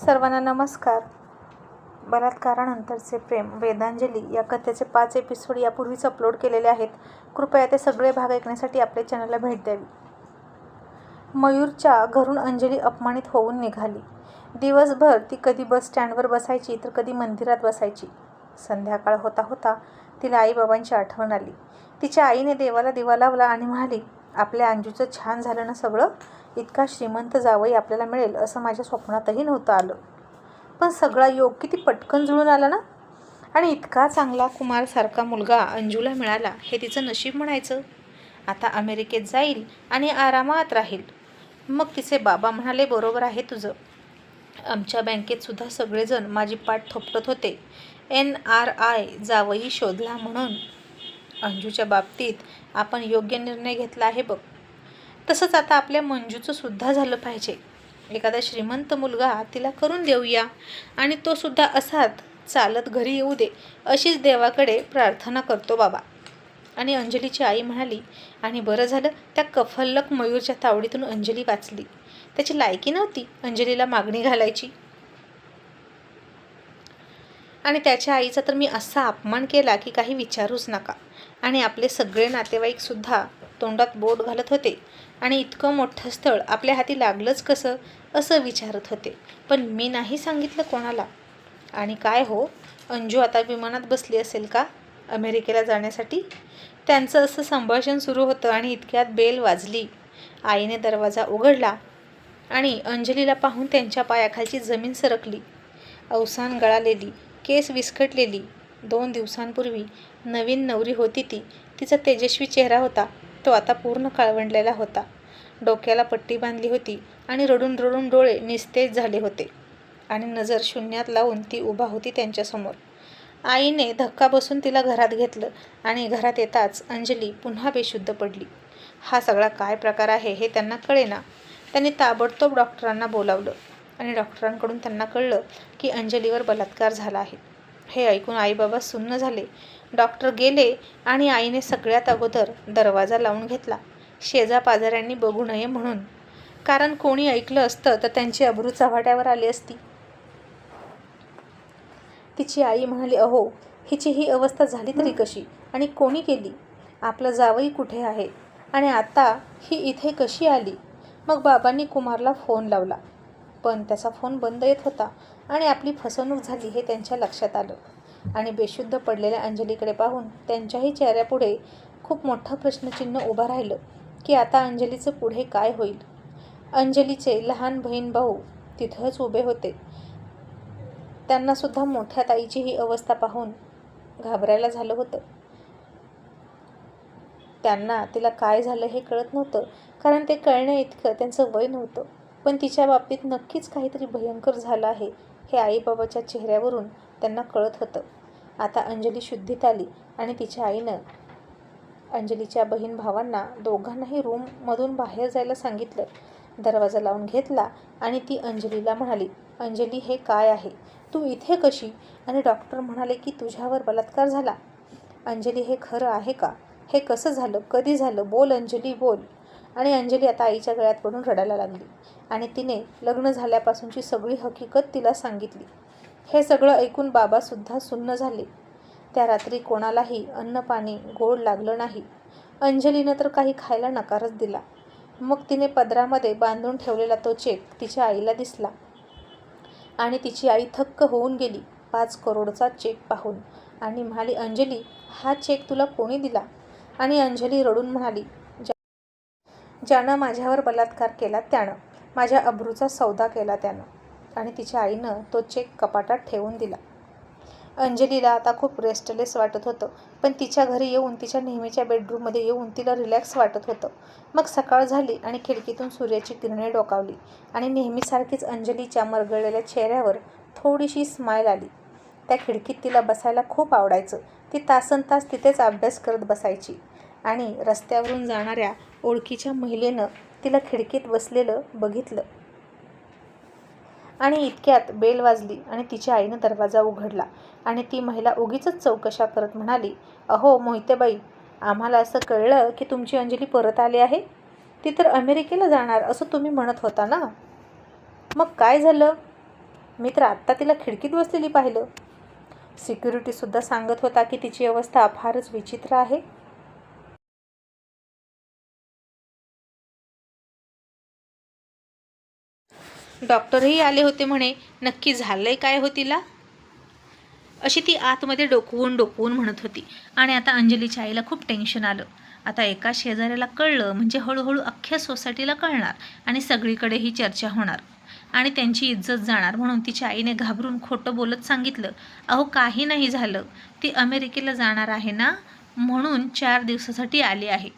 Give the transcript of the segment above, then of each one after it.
सर्वांना नमस्कार. बलात्कारानंतरचे प्रेम वेदांजली या कथेचे पाच एपिसोड यापूर्वीच अपलोड केलेले आहेत. कृपया ते सगळे भाग ऐकण्यासाठी आपल्या चॅनलला भेट द्यावी. मयूरच्या घरून अंजली अपमानित होऊन निघाली. दिवसभर ती कधी बस स्टँडवर बसायची तर कधी मंदिरात बसायची. संध्याकाळ होता होता तिला आईबाबांची आठवण आली. तिच्या आईने देवाला दिवा लावला आणि म्हणाली आपल्या अंजूचं छान झालं ना सगळं? इतका श्रीमंत जावई आपल्याला मिळेल असं माझ्या स्वप्नातही नव्हतं आलं. पण सगळा योग किती पटकन जुळून आला ना? आणि इतका चांगला कुमारसारखा मुलगा अंजूला मिळाला हे तिचं नशीब म्हणायचं? आता अमेरिकेत जाईल आणि आरामात राहील. मग तिचे बाबा म्हणाले बरोबर आहे तुझं. आमच्या बँकेत सुद्धा सगळेजण माझी पाठ थोपटत होते. एन आर आय जावई शोधला म्हणून अंजूच्या बाबतीत आपण योग्य निर्णय घेतला आहे बघ. तसंच आता आपल्या मंजूचं सुद्धा झालं पाहिजे. एखादा श्रीमंत मुलगा तिला करून देऊया आणि तो सुद्धा असाच चालत घरी येऊ दे अशीच देवाकडे प्रार्थना करतो बाबा. आणि अंजलीची आई म्हणाली आणि बरं झालं त्या कफल्लक मयूरच्या तावडीतून अंजली वाचली. त्याची लायकी नव्हती अंजलीला मागणी घालायची. आणि त्याच्या आईचा तर मी असा अपमान केला की काही विचारूच नका. आणि आपले सगळे नातेवाईकसुद्धा तोंडात बोट घालत होते. आणि इतकं मोठं स्थळ आपल्या हाती लागलंच कसं असं विचारत होते. पण मी नाही सांगितलं कोणाला. आणि काय हो अंजू आता विमानात बसली असेल का? अमेरिकेला जाण्यासाठी? त्यांचं असं संभाषण सुरू होतं आणि इतक्यात बेल वाजली. आईने दरवाजा उघडला आणि अंजलीला पाहून त्यांच्या पायाखालची जमीन सरकली. अवसान गळालेली. केस विस्कटलेली. दोन दिवसांपूर्वी नवीन नवरी होती ती. तिचा तेजस्वी चेहरा होता. तो आता पूर्ण काळवंडलेला होता. डोक्याला पट्टी बांधली होती आणि रडून रडून डोळे निस्तेज झाले होते आणि नजर शून्यात लावून ती उभा होती त्यांच्यासमोर आईने धक्का बसून तिला घरात घेतलं आणि घरात येताच अंजली पुन्हा बेशुद्ध पडली. हा सगळा काय प्रकार आहे हे त्यांना कळेना. त्यांनी ताबडतोब डॉक्टरांना बोलावलं आणि डॉक्टरांकडून त्यांना कळलं की अंजलीवर बलात्कार झाला आहे. हे ऐकून आईबाबा सुन्न झाले. डॉक्टर गेले आणि आईने सगळ्यात अगोदर दरवाजा लावून घेतला. शेजापाजाऱ्यांनी बघू नये म्हणून. कारण कोणी ऐकलं असतं तर त्यांची अब्रू चव्हाट्यावर आली असती. तिची आई म्हणाली अहो हिची ही अवस्था झाली तरी कशी? आणि कोणी केली? आपलं जावई कुठे आहे? आणि आता ही इथे कशी आली? मग बाबांनी कुमारला फोन लावला. पण त्याचा फोन बंद येत होता आणि आपली फसवणूक झाली हे त्यांच्या लक्षात आलं. आणि बेशुद्ध पडलेल्या अंजलीकडे पाहून त्यांच्याही चेहऱ्यापुढे खूप मोठं प्रश्नचिन्ह उभं राहिलं की आता अंजलीचं पुढे काय होईल? अंजलीचे लहान बहीण भाऊ तिथंच उभे होते. त्यांनासुद्धा मोठ्या ताईची ही अवस्था पाहून घाबरायला झालं होतं. त्यांना तिला काय झालं हे कळत नव्हतं कारण ते कळण्या इतकं त्यांचं वय नव्हतं. पण तिच्या बाबतीत नक्कीच काहीतरी भयंकर झालं आहे हे आईबाबाच्या चेहऱ्यावरून त्यांना कळत होतं. आता अंजली शुद्धीत आली आणि तिच्या आईनं अंजलीच्या बहीण भावांना दोघांनाही रूममधून बाहेर जायला सांगितलं. दरवाजा लावून घेतला आणि ती अंजलीला म्हणाली अंजली हे काय आहे? तू इथे कशी? आणि डॉक्टर म्हणाले की तुझ्यावर बलात्कार झाला. अंजली हे खरं आहे का? हे कसं झालं? कधी झालं? बोल अंजली बोल. आणि अंजली आता आईच्या गळ्यात पडून रडायला लागली. आणि तिने लग्न झाल्यापासूनची सगळी हकीकत तिला सांगितली. हे सगळं ऐकून बाबासुद्धा सुन्न झाले. त्या रात्री कोणालाही अन्न पाणी गोड लागलं नाही. अंजलीनं तर काही खायला नकारच दिला. मग तिने पदरामध्ये बांधून ठेवलेला तो चेक तिच्या आईला दिसला. आणि तिची आई थक्क होऊन गेली पाच करोडचा चेक पाहून. आणि म्हणाली अंजली हा चेक तुला कोणी दिला? आणि अंजली रडून म्हणाली ज्यानं माझ्यावर बलात्कार केला त्यानं. माझ्या अब्रूचा सौदा केला त्यानं. आणि तिच्या आईनं तो चेक कपाटात ठेवून दिला. अंजलीला आता खूप रेस्टलेस वाटत होतं. पण तिच्या घरी येऊन तिच्या नेहमीच्या बेडरूममध्ये येऊन तिला रिलॅक्स वाटत होतं. मग सकाळ झाली आणि खिडकीतून सूर्याची किरणे डोकावली. आणि नेहमीसारखीच अंजलीच्या मरगळलेल्या चेहऱ्यावर थोडीशी स्माईल आली. त्या खिडकीत तिला बसायला खूप आवडायचं. ती तासन तास तिथेच अभ्यास करत बसायची. आणि रस्त्यावरून जाणाऱ्या ओळखीच्या महिलेनं तिला खिडकीत बसलेलं बघितलं. आणि इतक्यात बेल वाजली आणि तिच्या आईनं दरवाजा उघडला आणि ती महिला उगीच चौकशा करत म्हणाली अहो मोहितेबाई आम्हाला असं कळलं की तुमची अंजली परत आली आहे? ती तर अमेरिकेला जाणार असं तुम्ही म्हणत होता ना? मग काय झालं? मी तर आत्ता तिला खिडकीत बसलेली पाहिलं. सिक्युरिटीसुद्धा सांगत होता की तिची अवस्था फारच विचित्र आहे. डॉक्टरही आले होते म्हणे नक्की झालंय काय हो तिला? अशी ती आतमध्ये डोकवून डोकवून म्हणत होती. आणि आता अंजलीच्या आईला खूप टेन्शन आलं. आता एका शेजाऱ्याला कळलं म्हणजे हळूहळू अख्ख्या सोसायटीला कळणार आणि सगळीकडे ही चर्चा होणार. आणि त्यांची इज्जत जाणार म्हणून तिच्या आईने घाबरून खोटं बोलत सांगितलं अहो काही नाही झालं. ती अमेरिकेला जाणार आहे ना? म्हणून चार दिवसासाठी आली आहे.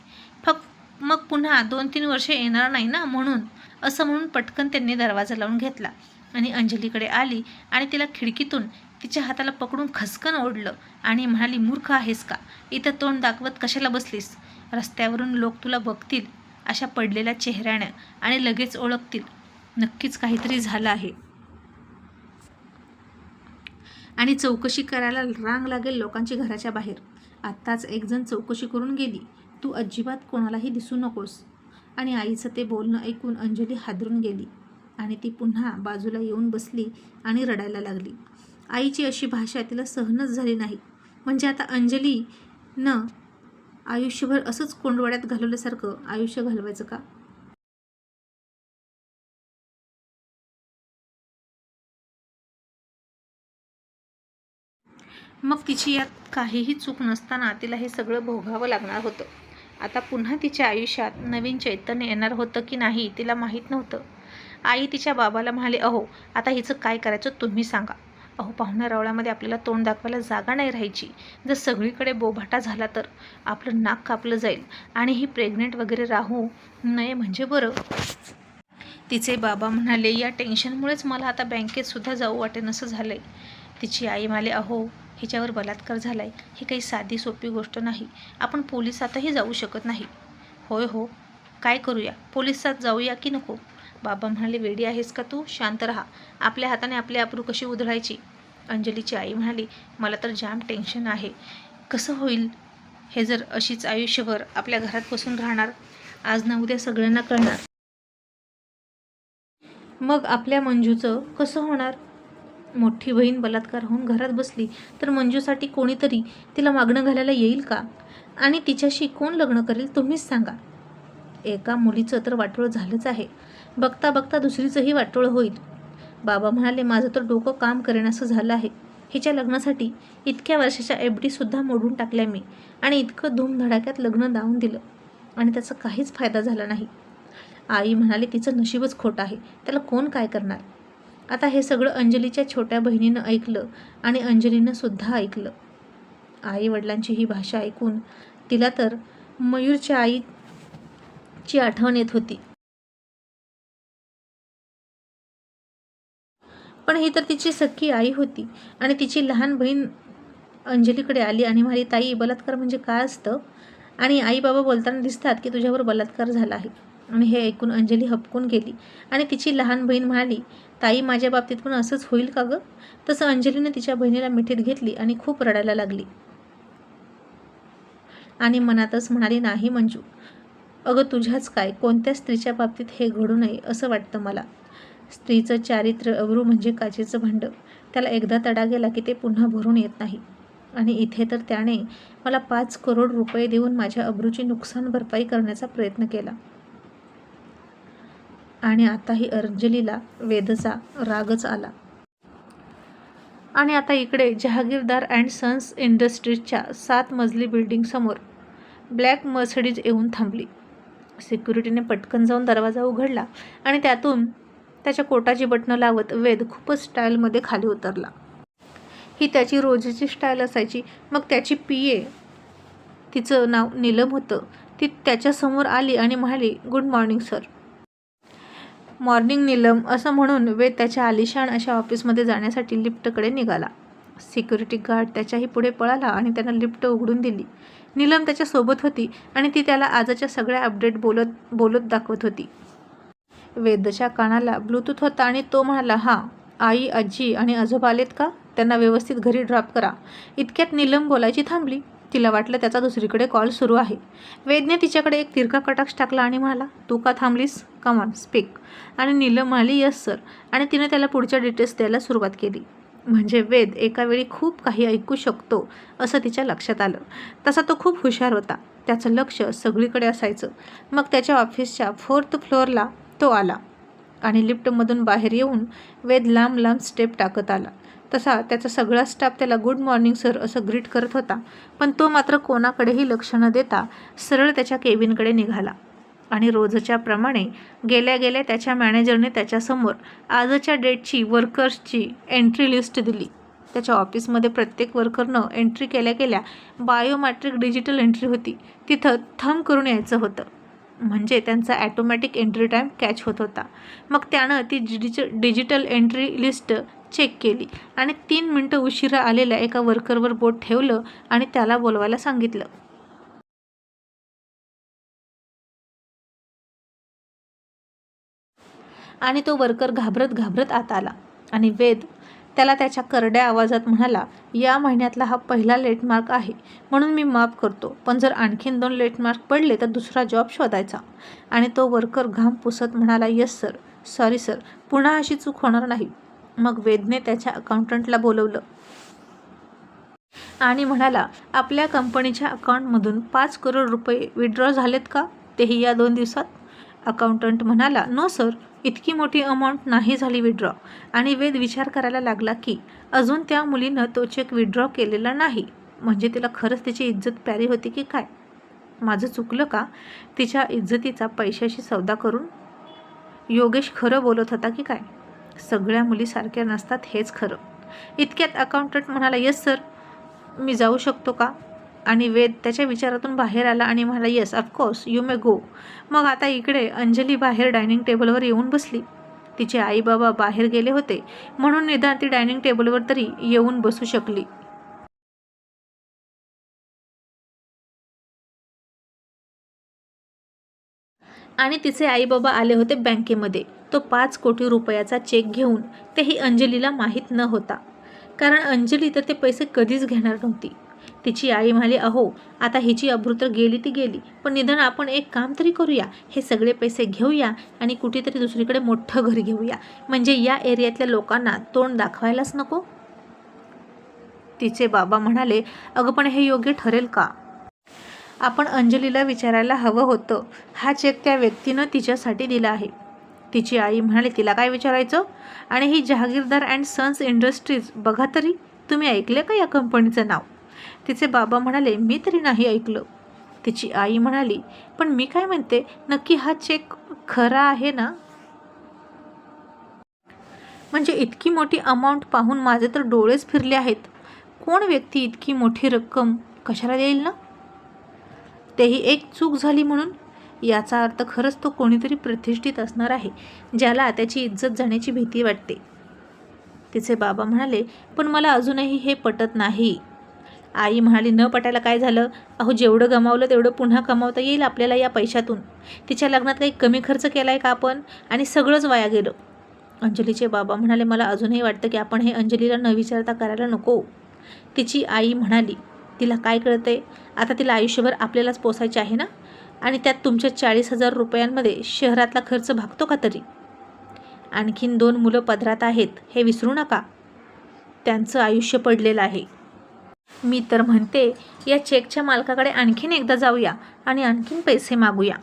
फक्त मग पुन्हा दोन तीन वर्षे येणार नाही ना? म्हणून असं म्हणून पटकन त्यांनी दरवाजा लावून घेतला. आणि अंजलीकडे आली आणि तिला खिडकीतून तिच्या हाताला पकडून खसकन ओढलं आणि म्हणाली मूर्ख आहेस का? इथं तोंड दाखवत कशाला बसलीस? रस्त्यावरून लोक तुला बघतील अशा पडलेल्या चेहऱ्यानं आणि लगेच ओळखतील. नक्कीच काहीतरी झालं आहे. आणि चौकशी करायला रांग लागेल लोकांची घराच्या बाहेर. आत्ताच एकजण चौकशी करून गेली. तू अजिबात कोणालाही दिसू नकोस. आणि आईचं ते बोलणं ऐकून अंजली हादरून गेली आणि ती पुन्हा बाजूला येऊन बसली आणि रडायला लागली. आईची अशी भाषा तिला सहनच झाली नाही. म्हणजे आता अंजली न आयुष्यभर असंच कोंडवाड्यात घालवल्यासारखं आयुष्य घालवायचं का? मग तिची यात काहीही चूक नसताना तिला हे सगळं भोगावं लागणार होतं. आता पुन्हा तिच्या आयुष्यात नवीन चैतन्य येणार होतं की नाही तिला माहीत नव्हतं. आई तिच्या बाबाला म्हणाले अहो आता हिचं काय करायचं तुम्ही सांगा. अहो पाहुण्या रावळामध्ये आपल्याला तोंड दाखवायला जागा नाही राहायची. जर सगळीकडे बोभाटा झाला तर आपलं नाक कापलं जाईल आणि ही प्रेग्नेंट वगैरे राहू नये म्हणजे बरं. तिचे बाबा म्हणाले या टेन्शनमुळेच मला आता बँकेत सुद्धा जाऊ वाटेन असं आहे तिची आई म्हणाले अहो हिच्यावर बलात्कार झालाय ही काही साधी सोपी गोष्ट नाही. आपण पोलिसातही जाऊ शकत नाही. होय हो काय करूया? पोलिसात जाऊया की नको? बाबा म्हणाले वेडी आहेस का तू? शांत राहा. आपल्या हाताने आपली अप्रू कशी उधळायची? अंजलीची आई म्हणाली मला तर जाम टेन्शन आहे. कसं होईल? हे जर अशीच आयुष्यभर आपल्या घरात बसून राहणार आज ना उद्या सगळ्यांना कळणार. मग आपल्या मंजूचं कसं होणार? मोठी बहीण बलात्कार होऊन घरात बसली तर मंजूसाठी कोणीतरी तिला मागणं घालायला येईल का? आणि तिच्याशी कोण लग्न करेल तुम्हीच सांगा. एका मुलीचं तर वाटोळं झालंच आहे. बघता बघता दुसरीचंही वाटोळं होईल. बाबा म्हणाले माझं तर डोकं काम करण्याचं झालं आहे. हिच्या लग्नासाठी इतक्या वर्षाच्या एफ डीसुद्धा मोडून टाकल्या मी आणि इतकं धूमधडाक्यात लग्न लावून दिलं. आणि त्याचा काहीच फायदा झाला नाही. आई म्हणाली तिचं नशीबच खोटं आहे. त्याला कोण काय करणार? आता हे सगळं अंजलीच्या छोट्या बहिणीनं ऐकलं आणि अंजलीनं सुद्धा ऐकलं. आई वडिलांची ही भाषा ऐकून तिला तर मयूरच्या आईची आठवण येत होती. पण ही तर तिची सख्खी आई होती आणि तिची लहान बहीण अंजलीकडे आली आणि म्हणाली ताई बलात्कार म्हणजे काय असतं? आणि आई बाबा बोलताना दिसतात की तुझ्यावर बलात्कार झाला आहे. आणि हे ऐकून अंजली हपकून गेली. आणि तिची लहान बहीण म्हणाली ताई माझ्या बाबतीत पण असंच होईल का गं? तसं अंजलीने तिच्या बहिणीला मिठीत घेतली आणि खूप रडायला लागली. आणि मनातच म्हणाली नाही मंजू अगं तुझ्याच काय कोणत्या स्त्रीच्या बाबतीत हे घडू नये असं वाटतं मला. स्त्रीचं चारित्र्य अब्रू म्हणजे काचेचं भांडं. त्याला एकदा तडा गेला की ते पुन्हा भरून येत नाही. आणि इथे तर त्याने मला पाच करोड रुपये देऊन माझ्या अब्रूची नुकसान भरपाई करण्याचा प्रयत्न केला. आणि आताही अंजलीला वेदचा रागच आला. आणि आता इकडे जहागीरदार अँड सन्स इंडस्ट्रीजच्या सात मजली बिल्डिंगसमोर ब्लॅक मर्सडीज येऊन थांबली. सिक्युरिटीने पटकन जाऊन दरवाजा उघडला आणि त्यातून त्याच्या कोटाची बटणं लावत वेद खूपच स्टाईलमध्ये खाली उतरला. ही त्याची रोजची स्टाईल असायची. मग त्याची पी. ए. तिचं नाव नीलम होतं. ती त्याच्यासमोर आली आणि म्हणाली good morning sir. Morning Neelam असं म्हणून वेद त्याच्या आलिशान अशा ऑफिसमध्ये जाण्यासाठी लिफ्टकडे निघाला. सिक्युरिटी गार्ड त्याच्याही पुढे पळाला आणि त्यानं लिफ्ट उघडून दिली. नीलम त्याच्यासोबत होती आणि ती त्याला आजच्या सगळ्या अपडेट बोलत बोलत दाखवत होती. वेदच्या कानाला ब्लूटूथ होता आणि तो म्हणाला हां आई आजी आणि आजोबा आलेत का? त्यांना व्यवस्थित घरी ड्रॉप करा. इतक्यात नीलम बोलायची थांबली. तिला वाटलं त्याचा दुसरीकडे कॉल सुरू आहे. वेदने तिच्याकडे एक तिरका कटाक्ष टाकला आणि म्हणाला तू का थांबलीस? कमान स्पीक आणि नीलम म्हणाली यस सर आणि तिने त्याला पुढच्या डिटेल्स द्यायला सुरुवात केली. म्हणजे वेद एका वेळी खूप काही ऐकू शकतो असं तिच्या लक्षात आलं. तसा तो खूप हुशार होता. त्याचं लक्ष सगळीकडे असायचं. मग त्याच्या ऑफिसच्या फोर्थ फ्लोअरला तो आला. आणि लिफ्टमधून बाहेर येऊन वेद लांब लांब स्टेप टाकत आला. तसा त्याचा सगळा स्टाफ त्याला गुड मॉर्निंग सर असं ग्रीट करत होता. पण तो मात्र कोणाकडेही लक्ष न देता सरळ त्याच्या केबिनकडे निघाला. आणि रोजच्या प्रमाणे गेल्या गेल्या त्याच्या मॅनेजरने त्याच्यासमोर आजच्या डेटची वर्कर्सची एंट्री लिस्ट दिली. त्याच्या ऑफिसमध्ये प्रत्येक वर्करनं एंट्री केल्या केल्या बायोमॅट्रिक डिजिटल एंट्री होती. तिथं थंब करून यायचं होतं. म्हणजे त्यांचा ॲटोमॅटिक एंट्री टाईम कॅच होत होता. मग त्यानं ती digit digital entry list check केली आणि तीन मिनटं उशिरा आलेल्या एका वर्करवर बोट ठेवलं आणि त्याला बोलवायला सांगितलं. आणि तो वर्कर घाबरत घाबरत आत आला आणि वेद त्याला त्याच्या करड्या आवाजात म्हणाला या महिन्यातला हा पहिला लेटमार्क आहे म्हणून मी माफ करतो. पण जर आणखीन दोन लेटमार्क पडले तर दुसरा जॉब शोधायचा. आणि तो वर्कर घाम पुसत म्हणाला येस सर. Sorry sir. पुन्हा अशी चूक होणार नाही. मग वेदने त्याच्या अकाउंटंटला बोलवलं. आणि म्हणाला आपल्या कंपनीच्या अकाउंटमधून पाच करोड रुपये विड्रॉ झालेत का? तेही या दोन दिवसात? अकाउंटंट म्हणाला नो सर. इतकी मोठी अमाऊंट नाही झाली विड्रॉ आणि वेद विचार करायला लागला की अजून त्या मुलीनं तो चेक विड्रॉ केलेला नाही. म्हणजे तिला खरंच तिची इज्जत प्यारी होती की काय? माझं चुकलं का? तिच्या इज्जतीचा पैशाशी सौदा करून? योगेश खरं बोलत होता की काय? सगळ्या मुली सारख्या नसतात हेच खरं. इतक्यात अकाउंटंट म्हणाला येस सर मी जाऊ शकतो का? आणि वेद त्याच्या विचारातून बाहेर आला आणि म्हणाला yes of course you may go मग आता इकडे अंजली बाहेर डायनिंग टेबलवर येऊन बसली. तिचे आई बाबा बाहेर गेले होते म्हणून निदान ती डायनिंग टेबलवर तरी येऊन बसू शकली. आणि तिचे आई बाबा आले होते बँकेमध्ये. तो पाच कोटी रुपयाचा चेक घेऊन तेही अंजलीला माहीत न होता. कारण अंजली तर ते पैसे कधीच घेणार नव्हती. तिची आई म्हणाली अहो आता हिची अभृत गेली ती गेली पण निधन आपण एक काम तरी करूया. हे सगळे पैसे घेऊया आणि कुठेतरी दुसरीकडे मोठं घर घेऊया. म्हणजे या एरियातल्या लोकांना तोंड दाखवायलाच नको. तिचे बाबा म्हणाले अगं पण हे योग्य ठरेल का? आपण अंजलीला विचारायला हवं होतं. हा चेक त्या व्यक्तीनं तिच्यासाठी दिला आहे. तिची आई म्हणाली तिला काय विचारायचं? आणि ही जहागीरदार अँड सन्स इंडस्ट्रीज बघा तरी. तुम्ही ऐकले का या कंपनीचं नाव? तिचे बाबा म्हणाले मी तरी नाही ऐकलं. तिची आई म्हणाली पण मी काय म्हणते नक्की हा चेक खरा आहे ना? म्हणजे इतकी मोठी अमाऊंट पाहून माझे तर डोळेच फिरले आहेत. कोण व्यक्ती इतकी मोठी रक्कम कशाला देईल ना? तेही एक चूक झाली म्हणून? याचा अर्थ खरंच तो कोणीतरी प्रतिष्ठित असणार आहे ज्याला त्याची इज्जत जाण्याची भीती वाटते. तिचे बाबा म्हणाले पण मला अजूनही हे पटत नाही. आई म्हणाली न पटायला काय झालं? अहो जेवढं गमावलं तेवढं पुन्हा कमावता येईल आपल्याला या पैशातून. तिच्या लग्नात काही कमी खर्च केला आहे का आपण? आणि सगळंच वाया गेलं. अंजलीचे बाबा म्हणाले मला अजूनही वाटतं की आपण हे अंजलीला न विचारता करायला नको. तिची आई म्हणाली तिला काय कळतंय? आता तिला आयुष्यभर आपल्यालाच पोसायचे आहे ना? आणि त्यात तुमच्या चाळीस हजार रुपयांमध्ये शहरातला खर्च भागतो का तरी? आणखीन दोन मुलं पदरात आहेत हे विसरू नका. त्यांचं आयुष्य पडलेलं आहे. मी तर म्हणते या चेकच्या मालकाकडे आणखीन एकदा जाऊया आणि आणखीन पैसे मागूया.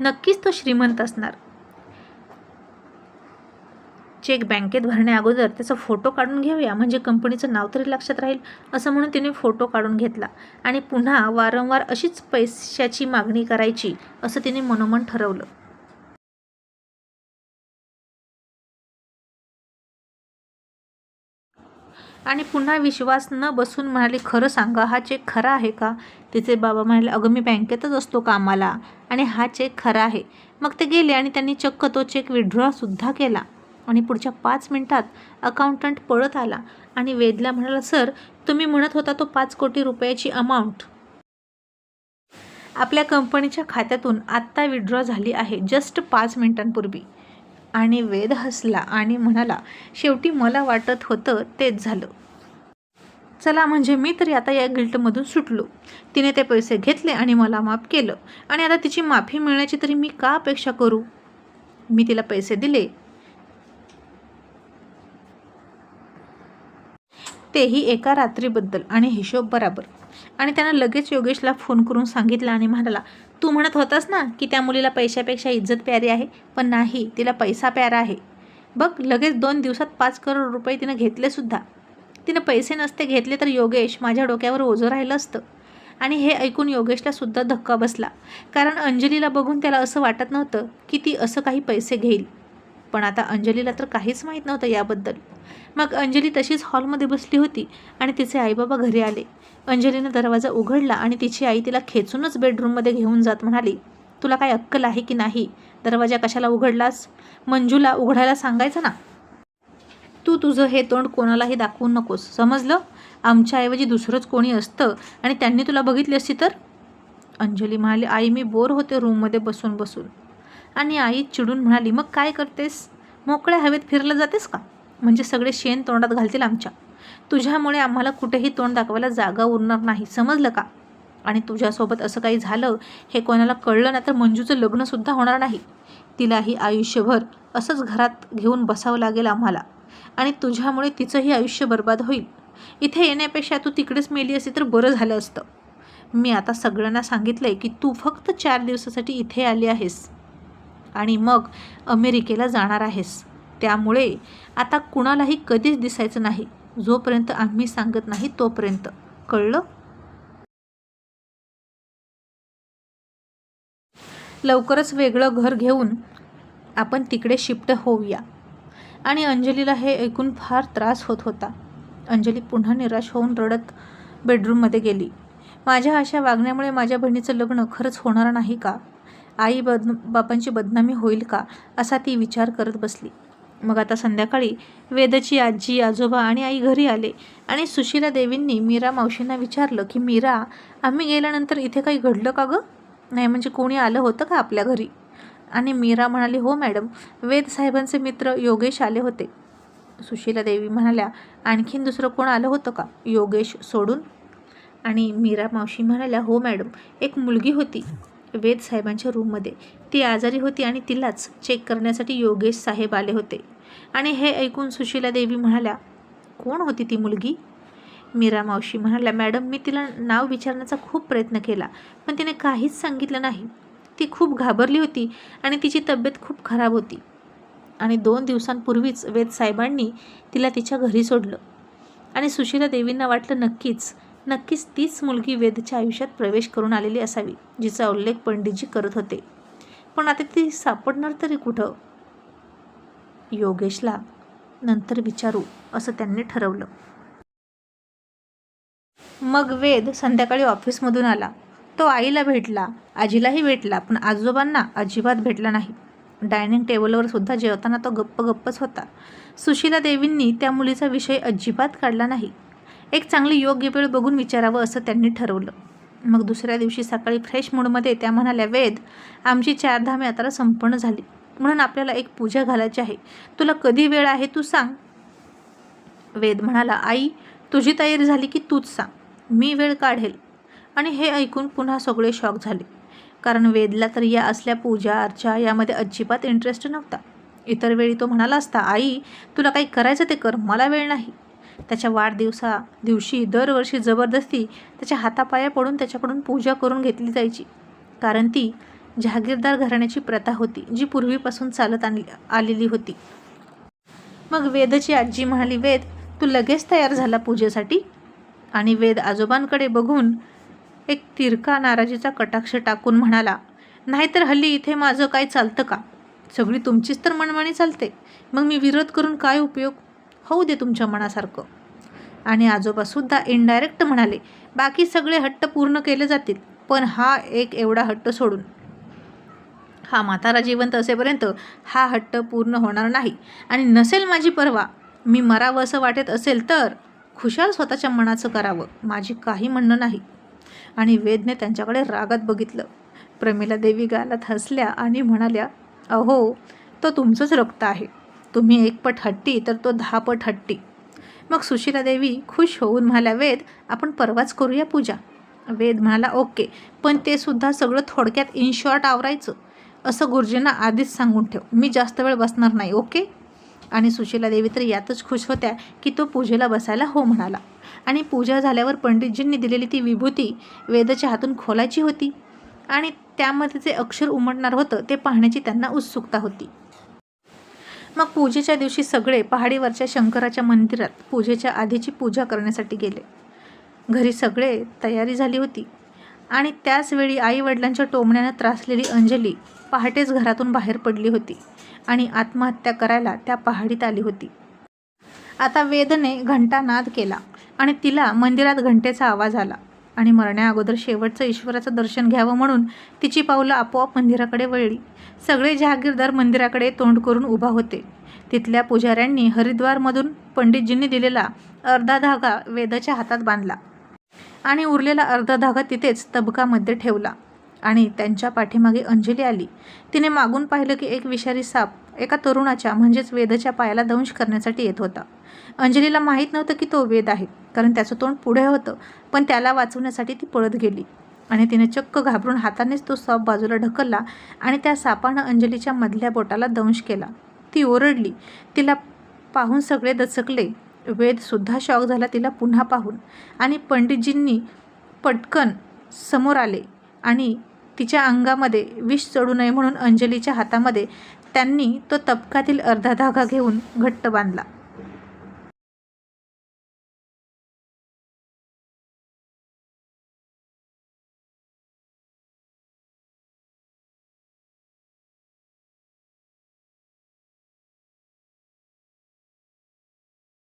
नक्कीच तो श्रीमंत असणार. चेक बँकेत भरण्या अगोदर त्याचा फोटो काढून घेऊया म्हणजे कंपनीचं नाव तरी लक्षात राहील असं म्हणून तिने फोटो काढून घेतला. आणि पुन्हा वारंवार अशीच पैशाची मागणी करायची असं तिने मनोमन ठरवलं. आणि पुन्हा विश्वास न बसून म्हणाले खरं सांगा हा चेक खरा आहे का? तिचे बाबा म्हणाले अगं मी बँकेतच असतो कामाला आणि हा चेक खरा आहे. मग ते गेले आणि त्यांनी चक्क तो चेक विड्रॉसुद्धा केला. आणि पुढच्या पाच मिनिटात अकाउंटंट पळत आला आणि वेदला म्हणाला सर तुम्ही म्हणत होता तो पाच कोटी रुपयाची अमाऊंट. आपल्या कंपनीच्या खात्यातून आत्ता विड्रॉ झाली आहे जस्ट पाच मिनिटांपूर्वी. आणि वेद हसला आणि म्हणाला शेवटी मला वाटत होतं तेच झालं. चला म्हणजे मी तरी आता या गिल्टमधून सुटलो. तिने ते पैसे घेतले आणि मला माफ केलं. आणि आता तिची माफी मिळण्याची तरी मी का अपेक्षा करू? मी तिला पैसे दिले. तेही एका रात्रीबद्दल आणि हिशोब बराबर. आणि त्यानं लगेच योगेशला फोन करून सांगितलं आणि म्हणाला तू म्हणत होतास ना की त्या मुलीला पैशापेक्षा इज्जत प्यारी आहे पण नाही तिला पैसा प्यारा आहे. बघ लगेच दोन दिवसात पाच करोड रुपये तिनं घेतलेसुद्धा तिनं पैसे नसते घेतले तर योगेश माझ्या डोक्यावर ओझं राहिलं असतं. आणि हे ऐकून योगेशला सुद्धा धक्का बसला. कारण अंजलीला बघून त्याला असं वाटत नव्हतं की ती असं काही पैसे घेईल. पण आता अंजलीला तर काहीच माहीत नव्हतं याबद्दल. मग अंजली तशीच हॉलमध्ये बसली होती आणि तिचे आईबाबा घरी आले. अंजलीनं दरवाजा उघडला आणि तिची आई तिला खेचूनच बेडरूममध्ये घेऊन जात म्हणाली तुला काय अक्कल आहे की नाही? दरवाजा कशाला उघडलास? मंजूला उघडायला सांगायचं ना? तू तुझं हे तोंड कोणालाही दाखवू नकोस समजलं? आमच्याऐवजी दुसरंच कोणी असतं आणि त्यांनी तुला बघितली असती तर? अंजली म्हणाली आई मी बोर होते रूममध्ये बसून बसून. आणि आई चिडून म्हणाली मग काय करतेस? मोकळ्या हवेत फिरलं जातेस का? म्हणजे सगळे शेण तोंडात घालतील आमच्या. तुझ्यामुळे आम्हाला कुठेही तोंड दाखवायला जागा उरणार नाही. समजलं का? आणि तुझ्यासोबत असं काही झालं हे कोणाला कळलं ना तर मंजूचं लग्नसुद्धा होणार नाही. तिलाही आयुष्यभर असंच घरात घेऊन बसावं लागेल आम्हाला. आणि तुझ्यामुळे तिचंही आयुष्य बर्बाद होईल. इथे येण्यापेक्षा तू तिकडेच मेली असती तर बरं झालं असतं. मी आता सगळ्यांना सांगितलं आहे की तू फक्त चार दिवसासाठी इथे आली आहेस. आणि मग अमेरिकेला जाणार आहेस. त्यामुळे आता कुणालाही कधीच दिसायचं नाही. जोपर्यंत आम्ही सांगत नाही तोपर्यंत. कळलं? लवकरच वेगळं घर घेऊन आपण तिकडे शिफ्ट होऊया. आणि अंजलीला हे ऐकून फार त्रास होत होता. अंजली पुन्हा निराश होऊन रडत बेडरूममध्ये गेली. माझ्या अशा वागण्यामुळे माझ्या बहिणीचं लग्न खरंच होणार नाही का? आई बद बापांची बदनामी होईल का? असा ती विचार करत बसली. मग आता संध्याकाळी वेदची आजी आजोबा आणि आई घरी आले आणि सुशीला देवींनी मीरा मावशींना विचारलं की मीरा आम्ही गेल्यानंतर इथे काही घडलं का गं? नाही म्हणजे कोणी आलं होतं का आपल्या घरी? आणि मीरा म्हणाली हो मॅडम वेद साहेबांचे मित्र योगेश आले होते. सुशीला देवी म्हणाल्या आणखीन दुसरं कोण आलं होतं का? योगेश सोडून? आणि मीरा मावशी म्हणाल्या हो मॅडम एक मुलगी होती वेद साहेबांच्या रूममध्ये. ती आजारी होती आणि तिलाच चेक करण्यासाठी योगेश साहेब आले होते. आणि हे ऐकून सुशीला देवी म्हणाल्या कोण होती ती मुलगी? मीरा मावशी म्हणाल्या मॅडम मी तिला नाव विचारण्याचा खूप प्रयत्न केला पण तिने काहीच सांगितलं नाही. ती खूप घाबरली होती आणि तिची तब्येत खूप खराब होती. आणि दोन दिवसांपूर्वीच वेद साहेबांनी तिला तिच्या घरी सोडलं. आणि सुशीला देवींना वाटलं नक्कीच नक्कीच तीच मुलगी वेदच्या आयुष्यात प्रवेश करून आलेली असावी जिचा उल्लेख पंडितजी करत होते. पण आता ती सापडणार तरी कुठं? योगेशला नंतर विचारू असं त्यांनी ठरवलं. मग वेद संध्याकाळी ऑफिसमधून आला. तो आईला भेटला आजीलाही भेटला पण आजोबांना अजिबात भेटला नाही. डायनिंग टेबलवर सुद्धा जेवताना तो गप्प गप्पच होता. सुशीला देवींनी त्या मुलीचा विषय अजिबात काढला नाही. एक चांगली योग्य वेळ बघून विचारावं असं त्यांनी ठरवलं. मग दुसऱ्या दिवशी सकाळी फ्रेश मूडमध्ये त्या म्हणाल्या वेद आमची चारधाम यात्रा संपन्न झाली. म्हणून आपल्याला एक पूजा घालायची आहे. तुला कधी वेळ आहे तू सांग. वेद म्हणाला आई तुझी तयारी झाली की तूच सांग. मी वेळ काढेल. आणि हे ऐकून पुन्हा सगळे शॉक झाले. कारण वेदला तर या असल्या पूजा अर्चा यामध्ये अजिबात इंटरेस्ट नव्हता. इतर वेळी तो म्हणाला असता आई तुला काही करायचं ते कर मला वेळ नाही. त्याच्या वाढदिवसा दिवशी दरवर्षी जबरदस्ती त्याच्या हातापाया पडून त्याच्याकडून पूजा करून घेतली जायची. कारण ती जहागीरदार घराण्याची प्रथा होती जी पूर्वीपासून चालत आली आलेली होती. मग वेदची आजी म्हणाली वेद तू लगेच तयार झाला पूजेसाठी? आणि वेद आजोबांकडे बघून एक तिरका नाराजीचा कटाक्ष टाकून म्हणाला नाहीतर हल्ली इथे माझं काय चालतं का? सगळी तुमचीच तर मनमानी चालते. मग मी विरोध करून काय उपयोग? होऊ दे तुमच्या मनासारखं. आणि आजोबासुद्धा इनडायरेक्ट म्हणाले बाकी सगळे हट्ट पूर्ण केले जातील पण हा एक एवढा हट्ट सोडून. हा म्हातारा जिवंत असेपर्यंत हा हट्ट पूर्ण होणार नाही. आणि नसेल माझी परवा मी मरावं असं वाटत असेल तर खुशाल स्वतःच्या मनाचं करावं माझी काही म्हणणं नाही. आणि वेदने त्यांच्याकडे रागात बघितलं. प्रमिला देवी गालात हसल्या आणि म्हणाल्या अहो तो तुमचंच रक्त आहे. तुम्ही एक पट हट्टी तर तो दहा पट हट्टी. मग सुशीला देवी खुश होऊन म्हणाल्या वेद आपण परवाच करूया पूजा. वेद म्हणाला ओके. पण ते सुद्धा सगळं थोडक्यात इन शॉर्ट आवरायचं. असं गुरुजींना आधीच सांगून ठेव. मी जास्त वेळ बसणार नाही ओके? आणि सुशीला देवी तर यातच खुश होत्या की तो पूजेला बसायला हो म्हणाला. आणि पूजा झाल्यावर पंडितजींनी दिलेली ती विभूती वेदच्या हातून खोलायची होती आणि त्यामध्ये जे अक्षर उमटणार होतं ते पाहण्याची त्यांना उत्सुकता होती. मग पूजेच्या दिवशी सगळे पहाडीवरच्या शंकराच्या मंदिरात पूजेच्या आधीची पूजा करण्यासाठी गेले. घरी सगळे तयारी झाली होती. आणि त्याचवेळी आईवडिलांच्या टोमण्यानं त्रासलेली अंजली पहाटेच घरातून बाहेर पडली होती आणि आत्महत्या करायला त्या पहाडीत आली होती. आता वेदने घंटा नाद केला आणि तिला मंदिरात घंटेचा आवाज आला आणि मरण्या अगोदर शेवटचं ईश्वराचं दर्शन घ्यावं म्हणून तिची पावलं आपोआप मंदिराकडे वळली. सगळे जहागीरदार मंदिराकडे तोंड करून उभा होते. तिथल्या पुजाऱ्यांनी हरिद्वारमधून पंडितजींनी दिलेला अर्धा धागा वेदाच्या हातात बांधला. आणि उरलेला अर्धा धागा तिथेच तबकामध्ये ठेवला. आणि त्यांच्या पाठीमागे अंजली आली. तिने मागून पाहिलं की एक विषारी साप एका तरुणाच्या म्हणजेच वेदच्या पायाला दंश करण्यासाठी येत होता. अंजलीला माहीत नव्हतं की तो वेद आहे कारण त्याचं तोंड पुढे होतं पण त्याला वाचवण्यासाठी ती पळत गेली. आणि तिने चक्क घाबरून हातानेच तो साप बाजूला ढकलला आणि त्या सापानं अंजलीच्या मधल्या बोटाला दंश केला. ती ओरडली तिला पाहून सगळे दचकले. वेदसुद्धा शॉक झाला तिला पुन्हा पाहून. आणि पंडितजींनी पटकन समोर आले आणि तिच्या अंगामध्ये विष चढू नये म्हणून अंजलीच्या हातामध्ये त्यांनी तो तबकातील अर्धा धागा घेऊन घट्ट बांधला.